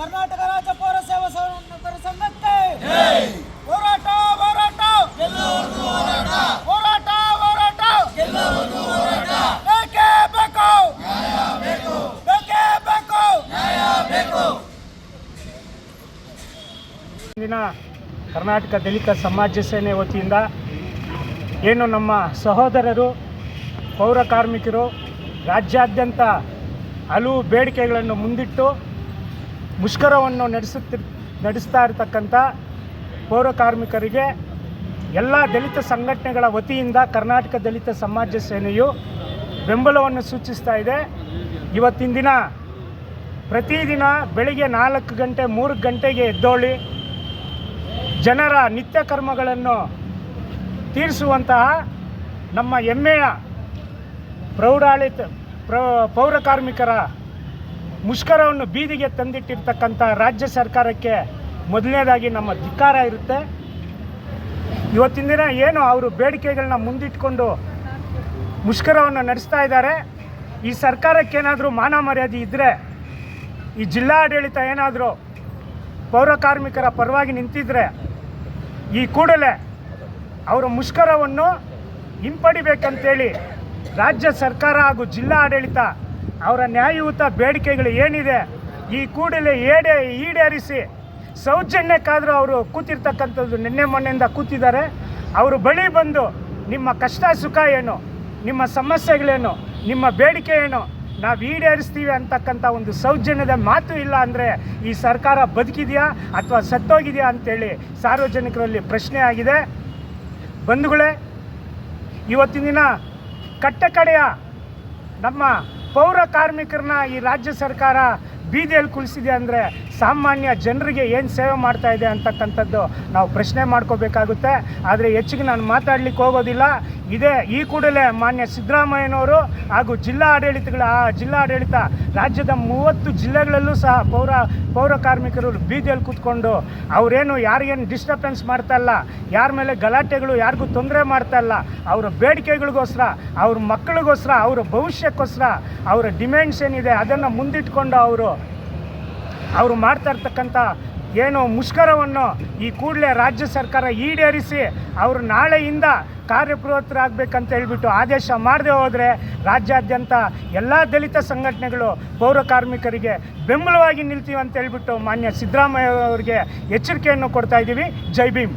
ಕರ್ನಾಟಕ ರಾಜ್ಯ ಪೌರ ಸೇವಾ ಸೌಕರ್ಯ ಸಂಘಕ್ಕೆ. ಹೋರಾಟ ಹೋರಾಟ. ಹೋರಾಟ. ಹೋರಾಟ ಬೇಕೇ ಬೇಕು. ಬೇಕೇ. ಬೇಕು. ಇಂದಿನ ಕರ್ನಾಟಕ ದಲಿತ ಸಮಾಜ ಸೇನೆ ವತಿಯಿಂದ ಏನು ನಮ್ಮ ಸಹೋದರರು ಪೌರ ಕಾರ್ಮಿಕರು ರಾಜ್ಯಾದ್ಯಂತ ಹಲವು ಬೇಡಿಕೆಗಳನ್ನು ಮುಂದಿಟ್ಟು ಮುಷ್ಕರವನ್ನು ನಡೆಸುತ್ತಿ ನಡೆಸ್ತಾ ಇರತಕ್ಕಂಥ ಪೌರ ಕಾರ್ಮಿಕರಿಗೆ ಎಲ್ಲ ದಲಿತ ಸಂಘಟನೆಗಳ ವತಿಯಿಂದ ಕರ್ನಾಟಕ ದಲಿತ ಸಮಾಜ ಸೇನೆಯು ಬೆಂಬಲವನ್ನು ಸೂಚಿಸ್ತಾ ಇದೆ. ಇವತ್ತಿನ ದಿನ ಪ್ರತಿದಿನ ಬೆಳಿಗ್ಗೆ ನಾಲ್ಕು ಗಂಟೆ ಮೂರು ಗಂಟೆಗೆ ಎದ್ದೋಳಿ. ಜನರ ನಿತ್ಯ ಕರ್ಮಗಳನ್ನು ತೀರಿಸುವಂತಹ ನಮ್ಮ ಹೆಮ್ಮೆಯ ಪ್ರೌಢಾಳಿತ ಪ್ರ ಪೌರ ಕಾರ್ಮಿಕರ ಮುಷ್ಕರವನ್ನು ಬೀದಿಗೆ ತಂದಿಟ್ಟಿರ್ತಕ್ಕಂಥ ರಾಜ್ಯ ಸರ್ಕಾರಕ್ಕೆ ಮೊದಲನೇದಾಗಿ ನಮ್ಮ ಧಿಕ್ಕಾರ ಇರುತ್ತೆ. ಇವತ್ತಿನ ದಿನ ಏನು ಅವರು ಬೇಡಿಕೆಗಳನ್ನ ಮುಂದಿಟ್ಕೊಂಡು ಮುಷ್ಕರವನ್ನು ನಡೆಸ್ತಾ ಇದ್ದಾರೆ. ಈ ಸರ್ಕಾರಕ್ಕೇನಾದರೂ ಮಾನ ಮರ್ಯಾದೆ ಇದ್ದರೆ ಈ ಜಿಲ್ಲಾಡಳಿತ ಏನಾದರೂ ಪೌರ ಕಾರ್ಮಿಕರ ಪರವಾಗಿ ನಿಂತಿದ್ರೆ, ಈ ಕೂಡಲೇ ಅವರ ಮುಷ್ಕರವನ್ನು ಹಿಂಪಡಿಬೇಕಂತೇಳಿ ರಾಜ್ಯ ಸರ್ಕಾರ ಹಾಗೂ ಜಿಲ್ಲಾ ಆಡಳಿತ ಅವರ ನ್ಯಾಯಯುತ ಬೇಡಿಕೆಗಳು ಏನಿದೆ, ಈ ಕೂಡಲೇ ಏಡೆ, ಈಡೇರಿಸಿ, ಸೌಜನ್ಯಕ್ಕಾದರೂ ಅವರು ಕೂತಿರ್ತಕ್ಕಂಥದ್ದು ನಿನ್ನೆ ಮೊನ್ನೆಯಿಂದ ಕೂತಿದ್ದಾರೆ. ಅವರು ಬಳಿ ಬಂದು ನಿಮ್ಮ ಕಷ್ಟ ಸುಖ ಏನು, ನಿಮ್ಮ ಸಮಸ್ಯೆಗಳೇನು, ನಿಮ್ಮ ಬೇಡಿಕೆ ಏನು, ನಾವು ಈಡೇರಿಸ್ತೀವಿ ಅಂತಕ್ಕಂಥ ಒಂದು ಸೌಜನ್ಯದ ಮಾತು ಇಲ್ಲ ಅಂದರೆ ಈ ಸರ್ಕಾರ ಬದುಕಿದೆಯಾ ಅಥವಾ ಸತ್ತೋಗಿದೆಯಾ ಅಂತೇಳಿ ಸಾರ್ವಜನಿಕರಲ್ಲಿ ಪ್ರಶ್ನೆ ಆಗಿದೆ. ಬಂಧುಗಳೇ, ಇವತ್ತಿನ ದಿನ ಕಟ್ಟಕಡೆಯ ನಮ್ಮ ಪೌರ ಕಾರ್ಮಿಕರನ್ನ ಈ ರಾಜ್ಯ ಸರ್ಕಾರ ಬೀದಿಯಲ್ಲಿ ಕುಳಿಸಿದೆ ಅಂದರೆ ಸಾಮಾನ್ಯ ಜನರಿಗೆ ಏನು ಸೇವೆ ಮಾಡ್ತಾ ಇದೆ ಅಂತಕ್ಕಂಥದ್ದು ನಾವು ಪ್ರಶ್ನೆ ಮಾಡ್ಕೋಬೇಕಾಗುತ್ತೆ. ಆದರೆ ಹೆಚ್ಚಿಗೆ ನಾನು ಮಾತಾಡ್ಲಿಕ್ಕೆ ಹೋಗೋದಿಲ್ಲ. ಇದೇ ಈ ಕೂಡಲೇ ಮಾನ್ಯ ಸಿದ್ದರಾಮಯ್ಯನವರು ಹಾಗೂ ಜಿಲ್ಲಾ ಆಡಳಿತಗಳ, ಆ ಜಿಲ್ಲಾ ಆಡಳಿತ ರಾಜ್ಯದ ಮೂವತ್ತು ಜಿಲ್ಲೆಗಳಲ್ಲೂ ಸಹ ಪೌರ ಪೌರ ಕಾರ್ಮಿಕರು ಬೀದಿಯಲ್ಲಿ ಕೂತ್ಕೊಂಡು ಅವರೇನು ಯಾರಿಗೇನು ಡಿಸ್ಟರ್ಬೆನ್ಸ್ ಮಾಡ್ತಾ ಇಲ್ಲ, ಯಾರ ಮೇಲೆ ಗಲಾಟೆಗಳು, ಯಾರಿಗೂ ತೊಂದರೆ ಮಾಡ್ತಾ ಇಲ್ಲ, ಅವರ ಬೇಡಿಕೆಗಳಿಗೋಸ್ಕರ, ಅವ್ರ ಮಕ್ಕಳಿಗೋಸ್ಕರ, ಅವರ ಭವಿಷ್ಯಕ್ಕೋಸ್ಕರ, ಅವರ ಡಿಮ್ಯಾಂಡ್ಸ್ ಏನಿದೆ ಅದನ್ನು ಮುಂದಿಟ್ಕೊಂಡು ಅವರು ಅವರು ಮಾಡ್ತಾ ಇರ್ತಕ್ಕಂಥ ಏನು ಮುಷ್ಕರವನ್ನು ಈ ಕೂಡಲೇ ರಾಜ್ಯ ಸರ್ಕಾರ ಈಡೇರಿಸಿ ಅವರು ನಾಳೆಯಿಂದ ಕಾರ್ಯಪ್ರವೃತ್ತರಾಗಬೇಕಂತ ಹೇಳಿಬಿಟ್ಟು ಆದೇಶ ಮಾಡದೆ ಹೋದರೆ ರಾಜ್ಯಾದ್ಯಂತ ಎಲ್ಲ ದಲಿತ ಸಂಘಟನೆಗಳು ಪೌರ ಕಾರ್ಮಿಕರಿಗೆ ಬೆಂಬಲವಾಗಿ ನಿಲ್ತೀವಿ ಅಂತ ಹೇಳಿಬಿಟ್ಟು ಮಾನ್ಯ ಸಿದ್ದರಾಮಯ್ಯ ಅವರಿಗೆ ಎಚ್ಚರಿಕೆಯನ್ನು ಕೊಡ್ತಾ ಇದ್ದೀವಿ. ಜೈ ಭೀಮ್.